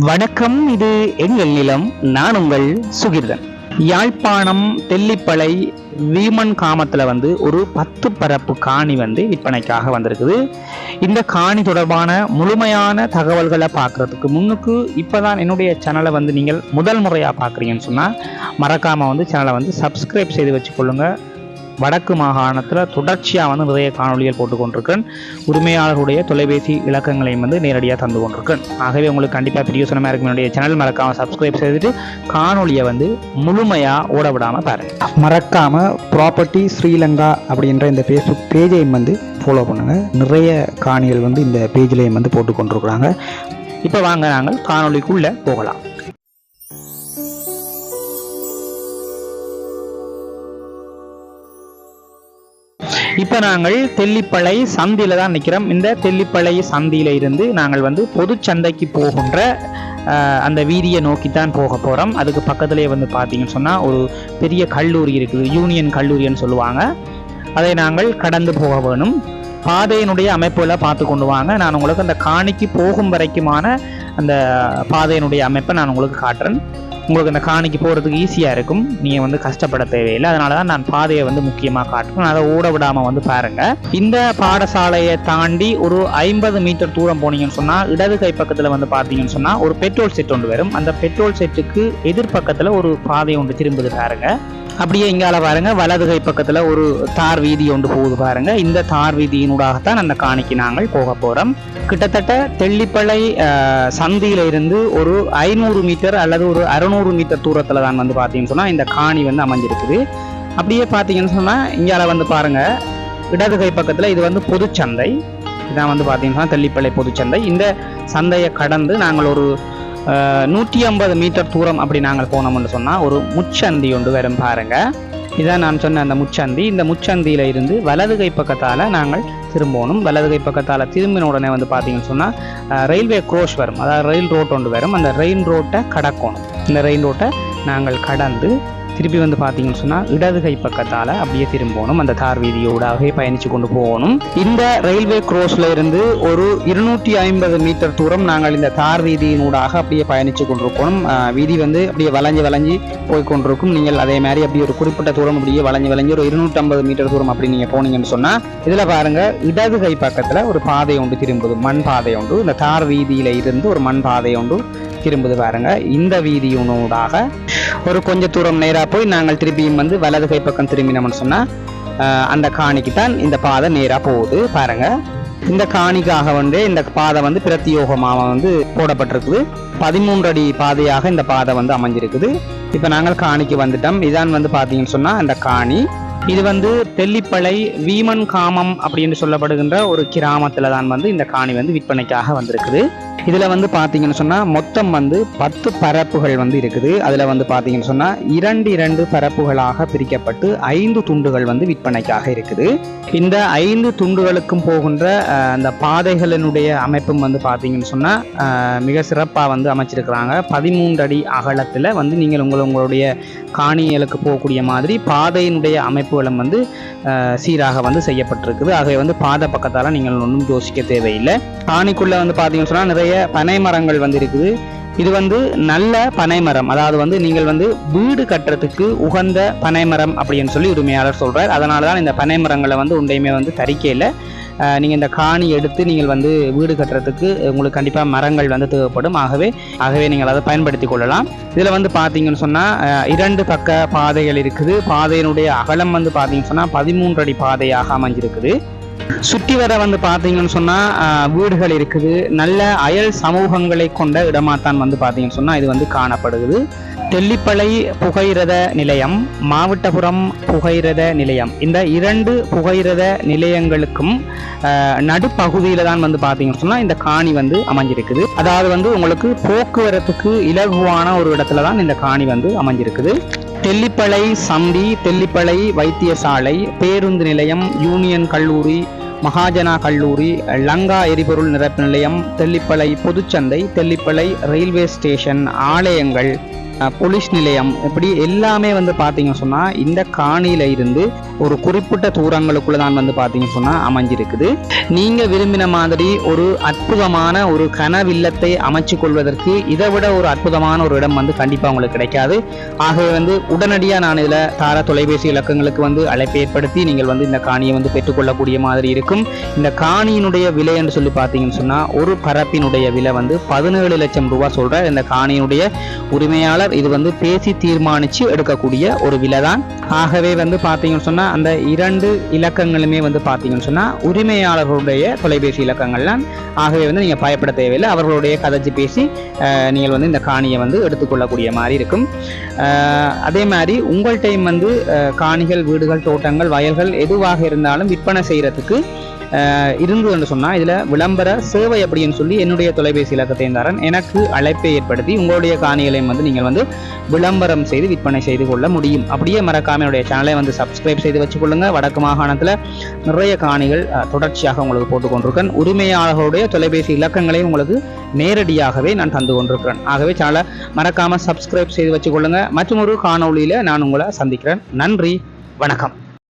வணக்கம் இது எங்கள் நிலம் நான் உங்கள் சுகிர்தன். யாழ்ப்பாணம் தெல்லிப்பளை வீமன் காமத்தில் வந்து ஒரு பத்து பரப்பு காணி வந்து விற்பனைக்காக வந்திருக்குது. இந்த காணி தொடர்பான முழுமையான தகவல்களை பார்க்குறதுக்கு முன்னுக்கு இப்போதான் என்னுடைய சேனலை வந்து நீங்கள் முதல் முறையாக பார்க்குறீங்கன்னு சொன்னால் மறக்காமல் வந்து சேனலை வந்து சப்ஸ்கிரைப் செய்து வச்சுக்கொள்ளுங்கள் வடக்கு மாகாணத்தில் தொடர்ச்சியாக வந்து நிறைய காணொளிகள் போட்டு கொண்டிருக்கேன் உரிமையாளர்களுடைய தொலைபேசி இலக்கங்களையும் வந்து நேரடியாக தந்து கொண்டிருக்கேன் ஆகவே உங்களுக்கு கண்டிப்பாக பிரியோசனமாக இருக்கும். என்னுடைய சேனல் மறக்காமல் சப்ஸ்கிரைப் செய்துட்டு காணொளியை வந்து முழுமையாக ஓட விடாமல் பாருங்கள் மறக்காமல் ப்ராப்பர்ட்டி ஸ்ரீலங்கா அப்படின்ற இந்த ஃபேஸ்புக் பேஜையும் வந்து ஃபாலோ பண்ணுங்கள் நிறைய காணிகள் வந்து இந்த பேஜ்லேயும் வந்து போட்டு கொண்டிருக்கிறாங்க. இப்போ வாங்க நாங்கள் காணொளிக்குள்ளே போகலாம். இப்போ நாங்கள் தெல்லிப்பளை சந்தியில தான் நிற்கிறோம் இந்த தெல்லிப்பளை சந்தியில இருந்து நாங்கள் வந்து பொது சந்தைக்கு போகின்ற அந்த வீதியை நோக்கி தான் போக போகிறோம் அதுக்கு பக்கத்துலேயே வந்து பார்த்தீங்கன்னு சொன்னால் ஒரு பெரிய கல்லூரி இருக்குது. யூனியன் கல்லூரின்னு சொல்லுவாங்க. அதை நாங்கள் கடந்து போக வேணும். பாதையினுடைய அமைப்புகளை பார்த்து கொண்டு வாங்க. நான் உங்களுக்கு அந்த காணிக்கு போகும் வரைக்குமான அந்த பாதையினுடைய அமைப்பை நான் உங்களுக்கு காட்டுறேன். உங்களுக்கு இந்த காணிக்கு போகிறதுக்கு ஈஸியாக இருக்கும். நீங்கள் வந்து கஷ்டப்பட தேவையில்லை. அதனால தான் நான் பாதையை வந்து முக்கியமாக காட்டுறேன். அதை ஓட விடாமல் வந்து பாருங்கள் இந்த பாடசாலையை தாண்டி ஒரு ஐம்பது மீட்டர் தூரம் போனீங்கன்னு சொன்னால் இடது கை பக்கத்தில் வந்து பார்த்தீங்கன்னு சொன்னால் ஒரு பெட்ரோல் செட் ஒன்று வரும். அந்த பெட்ரோல் செட்டுக்கு எதிர்பக்கத்தில் ஒரு பாதை ஒன்று திரும்புது பாருங்கள் அப்படியே இங்கால பாருங்க. வலது கை பக்கத்துல ஒரு தார் வீதி ஒன்று போகுது பாருங்க. இந்த தார் வீதியினூடாகத்தான் அந்த காணிக்கு நாங்கள் போக போறோம். கிட்டத்தட்ட தெள்ளிப்பளை சந்தியில இருந்து ஒரு ஐநூறு மீட்டர் அல்லது ஒரு அறுநூறு மீட்டர் தூரத்துல தான் வந்து பார்த்தீங்கன்னு சொன்னா இந்த காணி வந்து அமைஞ்சிருக்குது. அப்படியே பார்த்தீங்கன்னு சொன்னா இங்கால வந்து பாருங்க. இடது கை பக்கத்துல இது வந்து பொதுச்சந்தை. இதான் வந்து பார்த்தீங்கன்னா தெள்ளிப்பளை பொதுச்சந்தை. இந்த சந்தையை கடந்து நாங்கள் ஒரு நூற்றி ஐம்பது மீட்டர் தூரம் அப்படி நாங்கள் போனோம்னு சொன்னால் ஒரு முச்சந்தி ஒன்று வரும் பாருங்கள் இதான் நான் சொன்ன அந்த முச்சந்தி. இந்த முச்சந்தியில் இருந்து வலது கை பக்கத்தால் நாங்கள் திரும்பணும். வலது கை பக்கத்தால் திரும்பின உடனே வந்து பார்த்தீங்கன்னு சொன்னால் ரயில்வே க்ரோஷ் வரும். அதாவது ரயில் ரோட் ஒன்று வரும். அந்த ரயில் ரோட்டை கடக்கணும். இந்த ரயில் ரோட்டை நாங்கள் கடந்து திருப்பி வந்து பார்த்தீங்கன்னு சொன்னால் இடது கை பக்கத்தால் அப்படியே திரும்பணும். அந்த தார் வீதியோடாகவே பயணித்து கொண்டு போகணும். இந்த ரயில்வே க்ரோஸில் இருந்து ஒரு இருநூற்றி ஐம்பது மீட்டர் தூரம் நாங்கள் இந்த தார் வீதியினூடாக அப்படியே பயணித்து கொண்டிருக்கணும். வீதி வந்து அப்படியே வளைஞ்சு வளைஞ்சு போய் கொண்டிருக்கும். நீங்கள் அதே மாதிரி அப்படியே ஒரு குறிப்பிட்ட தூரம் அப்படியே வளைஞ்சு வளைஞ்சு ஒரு இருநூற்றம்பது மீட்டர் தூரம் அப்படி நீங்கள் போனீங்கன்னு சொன்னால் இதில் பாருங்க இடது கை பக்கத்தில் ஒரு பாதை ஒன்று திரும்புது மண் பாதை ஒன்று இந்த தார் வீதியில இருந்து ஒரு மண் பாதை ஒன்று திரும்புது பாருங்க. இந்த வீதியினூடாக ஒரு கொஞ்ச தூரம் நேராக போய் நாங்கள் திருப்பியும் வந்து வலது கை பக்கம் திரும்பினோம்னு சொன்னால் அந்த காணிக்கு தான் இந்த பாதை நேராக போகுது. பாருங்க. இந்த காணிக்காக வந்து இந்த பாதை வந்து பிரத்தியோகமாக வந்து போடப்பட்டிருக்குது. பதிமூன்று அடி பாதையாக இந்த பாதை வந்து அமைஞ்சிருக்குது. இப்போ நாங்கள் காணிக்கு வந்துட்டோம். இதான் வந்து பார்த்தீங்கன்னு சொன்னால் அந்த காணி. இது வந்து தெல்லிப்பளை வீமன் காமம் அப்படின்னு சொல்லப்படுகின்ற ஒரு கிராமத்தில் தான் வந்து இந்த காணி வந்து விற்பனைக்காக வந்திருக்குது. இதில் வந்து பார்த்தீங்கன்னு சொன்னால் மொத்தம் வந்து பத்து பரப்புகள் வந்து இருக்குது. அதில் வந்து பார்த்தீங்கன்னு சொன்னால் இரண்டு இரண்டு பரப்புகளாக பிரிக்கப்பட்டு ஐந்து துண்டுகள் வந்து விற்பனைக்காக இருக்குது. இந்த ஐந்து துண்டுகளுக்கும் போகின்ற அந்த பாதைகளினுடைய அமைப்பும் வந்து பார்த்தீங்கன்னு சொன்னால் மிக சிறப்பாக வந்து அமைச்சிருக்கிறாங்க. பதிமூன்று அடி அகலத்தில் வந்து நீங்கள் உங்கள் உங்களுடைய காணிகளுக்கு போகக்கூடிய மாதிரி பாதையினுடைய அமைப்புகளும் வந்து சீராக வந்து செய்யப்பட்டிருக்குது. ஆகவே வந்து பாதை பக்கத்தால் நீங்கள் ஒன்றும் யோசிக்க தேவையில்லை. காணிக்குள்ளே வந்து பார்த்தீங்கன்னு சொன்னால் நிறைய பனை மரங்கள் வந்து இருக்குது இது வந்து நல்ல பனைமரம் அதாவது வந்து நீங்கள் வந்து வீடு கட்டுறதுக்கு உகந்த பனைமரம் அப்படின்னு சொல்லி உரிமையாளர் சொல்கிறார் அதனால தான் இந்த பனைமரங்களை வந்து உண்டையுமே வந்து தறிக்கையில் நீங்கள் இந்த காணி எடுத்து நீங்கள் வந்து வீடு கட்டுறதுக்கு உங்களுக்கு கண்டிப்பாக மரங்கள் வந்து தேவைப்படும். ஆகவே ஆகவே நீங்கள் அதை பயன்படுத்தி கொள்ளலாம். இதில் வந்து பார்த்தீங்கன்னு சொன்னால் இரண்டு பக்க பாதைகள் இருக்குது. பாதையினுடைய அகலம் வந்து பார்த்தீங்கன்னு சொன்னால் பதிமூன்று அடி பாதையாக அமைஞ்சிருக்குது. சுற்றி வர வந்து பார்த்தீங்கன்னு சொன்னால் வீடுகள் இருக்குது. நல்ல அயல் சமூகங்களை கொண்ட இடமாத்தான் வந்து பார்த்தீங்கன்னு சொன்னால் இது வந்து காணப்படுகிறது. தெல்லிப்பளை புகையிரத நிலையம் மாவட்டபுரம் புகையிரத நிலையம். இந்த இரண்டு புகையிரத நிலையங்களுக்கும் நடுப்பகுதியில் நடுப்பகுதியில தான் வந்து பார்த்தீங்கன்னு சொன்னால் இந்த காணி வந்து அமைஞ்சிருக்குது. அதாவது வந்து உங்களுக்கு போக்குவரத்துக்கு இலகுவான ஒரு இடத்துல தான் இந்த காணி வந்து அமைஞ்சிருக்குது. தெல்லிப்பளை சந்தி தெல்லிப்பளை வைத்தியசாலை பேருந்து நிலையம் யூனியன் கல்லூரி மகாஜனா கல்லூரி லங்கா எரிபொருள் நிரப்பு நிலையம் தெல்லிப்பளை பொதுச்சந்தை தெல்லிப்பளை ரயில்வே ஸ்டேஷன் ஆலயங்கள் போலீஸ் நிலையம். இப்படி எல்லாமே வந்து பார்த்தீங்க சொன்னால் இந்த காணியில் இருந்து ஒரு குறிப்பிட்ட தூரங்களுக்குள்ள தான் வந்து பார்த்தீங்க சொன்னால் அமைஞ்சிருக்குது. நீங்கள் விரும்பின மாதிரி ஒரு அற்புதமான ஒரு கனவில்லத்தை அமைச்சு கொள்வதற்கு இதை விட ஒரு அற்புதமான ஒரு இடம் வந்து கண்டிப்பாக உங்களுக்கு கிடைக்காது. ஆகவே வந்து உடனடியாக நான் இதில் தார தொலைபேசி இலக்கங்களுக்கு வந்து அழைப்பு ஏற்படுத்தி நீங்கள் வந்து இந்த காணியை வந்து பெற்றுக்கொள்ளக்கூடிய மாதிரி இருக்கும். இந்த காணியினுடைய விலை என்று சொல்லி பார்த்தீங்கன்னு சொன்னால் ஒரு பரப்பினுடைய விலை வந்து பதினேழு லட்சம் ரூபாய் சொல்கிற இந்த காணியினுடைய உரிமையாளர் இது வந்து பேசி தீர்மானித்து எடுக்கக்கூடிய ஒரு விலை தான் ஆகவே வந்து பார்த்தீங்கன்னு சொன்னால் அந்த இரண்டு இலக்கங்களுமே வந்து பார்த்தீங்கன்னு சொன்னால் உரிமையாளர்களுடைய தொலைபேசி இலக்கங்கள் தான் ஆகவே வந்து நீங்கள் பயப்பட தேவையில்லை. அவர்களுடைய கதைச்சு பேசி நீங்கள் வந்து இந்த காணியை வந்து எடுத்துக்கொள்ளக்கூடிய மாதிரி இருக்கும். அதே மாதிரி உங்கள் டைம் வந்து காணிகள் வீடுகள் தோட்டங்கள் வயல்கள் எதுவாக இருந்தாலும் விற்பனை செய்கிறதுக்கு இருந்தது இருந்து என்று சொன்னால் இதில் விளம்பர சேவை அப்படின்னு சொல்லி என்னுடைய தொலைபேசி இலக்கத்தையும் தரேன் எனக்கு அழைப்பை ஏற்படுத்தி உங்களுடைய காணிகளையும் வந்து நீங்கள் வந்து விளம்பரம் செய்து விற்பனை செய்து கொள்ள முடியும். அப்படியே மறக்காம என்னுடைய சேனலை வந்து சப்ஸ்கிரைப் செய்து வச்சுக்கொள்ளுங்க. வடக்கு மாகாணத்தில் நிறைய காணிகள் தொடர்ச்சியாக உங்களுக்கு போட்டுக்கொண்டிருக்கேன் உரிமையாளர்களுடைய தொலைபேசி இலக்கங்களையும் உங்களுக்கு நேரடியாகவே நான் தந்து கொண்டிருக்கிறேன் ஆகவே சேனலை மறக்காமல் சப்ஸ்கிரைப் செய்து வச்சுக்கொள்ளுங்க. மற்றும் ஒரு காணொளியில் நான் உங்களை சந்திக்கிறேன். நன்றி. வணக்கம்.